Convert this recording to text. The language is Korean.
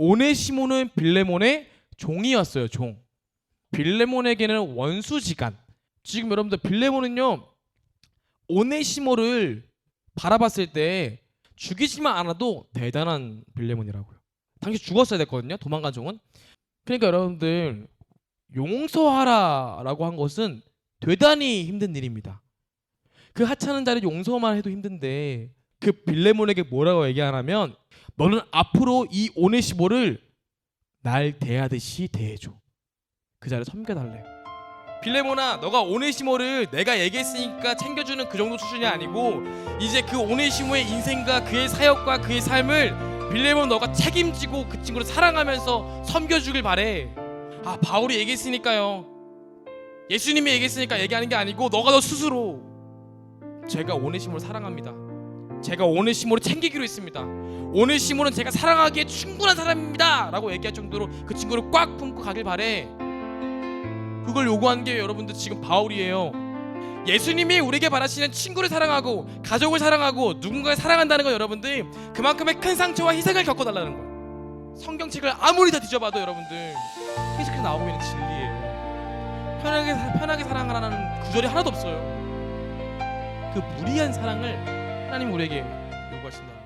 오네시모는 빌레몬의 종이었어요. 종. 빌레몬에게는 원수지간. 지금 여러분들 빌레몬은요 오네시모를 바라봤을 때 죽이지만 않아도 대단한 빌레몬이라고요. 당시 죽었어야 됐거든요. 도망간 종은. 그러니까 여러분들 용서하라라고 한 것은 대단히 힘든 일입니다. 그 하찮은 자를 용서만 해도 힘든데 그 빌레몬에게 뭐라고 얘기하냐면 너는 앞으로 이 오네시모를 날 대하듯이 대해줘. 그 자를 섬겨달래요. 빌레몬아, 너가 오네시모를 내가 얘기했으니까 챙겨주는 그 정도 수준이 아니고 이제 그 오네시모의 인생과 그의 사역과 그의 삶을 빌레몬 너가 책임지고 그 친구를 사랑하면서 섬겨주길 바래. 아 바울이 얘기했으니까요. 예수님이 얘기했으니까 얘기하는 게 아니고 너가 너 스스로 제가 오네시모를 사랑합니다. 제가 오네시모를 챙기기로 했습니다. 오네시모는 제가 사랑하기에 충분한 사람입니다 라고 얘기할 정도로 그 친구를 꽉 품고 가길 바래. 그걸 요구한 게 여러분들 지금 바울이에요. 예수님이 우리에게 바라시는 친구를 사랑하고 가족을 사랑하고 누군가를 사랑한다는 건 여러분들 그만큼의 큰 상처와 희생을 겪어달라는 거예요. 성경책을 아무리 다 뒤져봐도 여러분들 계속해서 나오고 있는 진리예요. 편하게 사- 편하게 사랑하라는 구절이 하나도 없어요. 그 무리한 사랑을 하나님 우리에게 요구하신다.